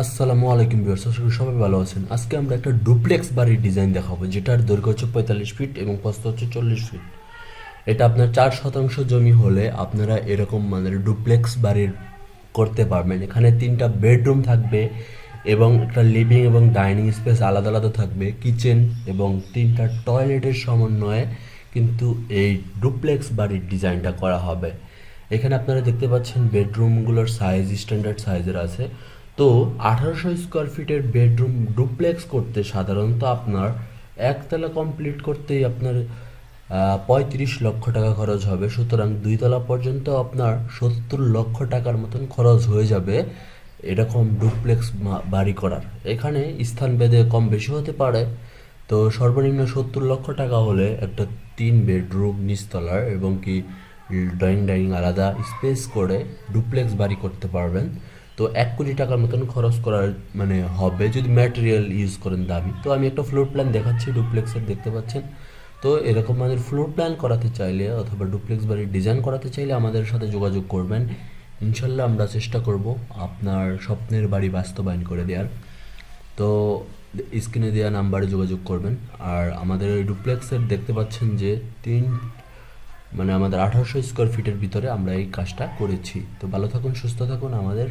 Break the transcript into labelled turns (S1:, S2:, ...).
S1: আসসালামু আলাইকুম ভিউয়ার্স, আশা করি সবাই ভালো আছেন। আজকে আমরা একটা ডুপ্লেক্স বাড়ির ডিজাইন দেখাবো, যেটার দৈর্ঘ্য হচ্ছে পঁয়তাল্লিশ ফিট এবং প্রস্থ হচ্ছে চল্লিশ ফিট। এটা আপনার চার শতাংশ জমি হলে আপনারা এরকম মানে ডুপ্লেক্স বাড়ির করতে পারবেন। এখানে তিনটা বেডরুম থাকবে এবং একটা লিভিং এবং ডাইনিং স্পেস আলাদা আলাদা থাকবে, কিচেন এবং তিনটা টয়লেটের সমন্বয়ে কিন্তু এই ডুপ্লেক্স বাড়ির ডিজাইনটা করা হবে। এখানে আপনারা দেখতে পাচ্ছেন বেডরুমগুলোর সাইজ, স্ট্যান্ডার্ড সাইজের আছে। তো আঠারোশো স্কোয়ার ফিটের বেডরুম ডুপ্লেক্স করতে সাধারণত আপনার একতলা কমপ্লিট করতেই আপনার পঁয়ত্রিশ লক্ষ টাকা খরচ হবে। সুতরাং দুইতলা পর্যন্ত আপনার সত্তর লক্ষ টাকার মতন খরচ হয়ে যাবে এরকম ডুপ্লেক্স বাড়ি করার। এখানে স্থান ভেদে কম বেশি হতে পারে। তো সর্বনিম্ন সত্তর লক্ষ টাকা হলে একটা তিন বেডরুম নিচতলার এবং কি ড্রয়িং ডাইনিং আলাদা স্পেস করে ডুপ্লেক্স বাড়ি করতে পারবেন। তো এক কোটি টাকার মতন খরচ করার মানে হবে যদি ম্যাটেরিয়াল ইউজ করেন দামি। তো আমি একটা ফ্লোর প্ল্যান দেখাচ্ছি ডুপ্লেক্সের দেখতে পাচ্ছেন? তো এরকম আমাদের ফ্লোর প্ল্যান করাতে চাইলে অথবা ডুপ্লেক্স বাড়ির ডিজাইন করাতে চাইলে আমাদের সাথে যোগাযোগ করবেন। ইনশাল্লাহ আমরা চেষ্টা করব আপনার স্বপ্নের বাড়ি বাস্তবায়ন করে দেওয়ার। তো স্ক্রিনে দেওয়া নাম্বারে যোগাযোগ করবেন। আর আমাদের এই ডুপ্লেক্সের দেখতে পাচ্ছেন যে তিন মানে আমাদের আঠারোশো স্কোয়ার ফিটের ভিতরে আমরা এই কাজটা করেছি। তো ভালো থাকুন, সুস্থ থাকুন আমাদের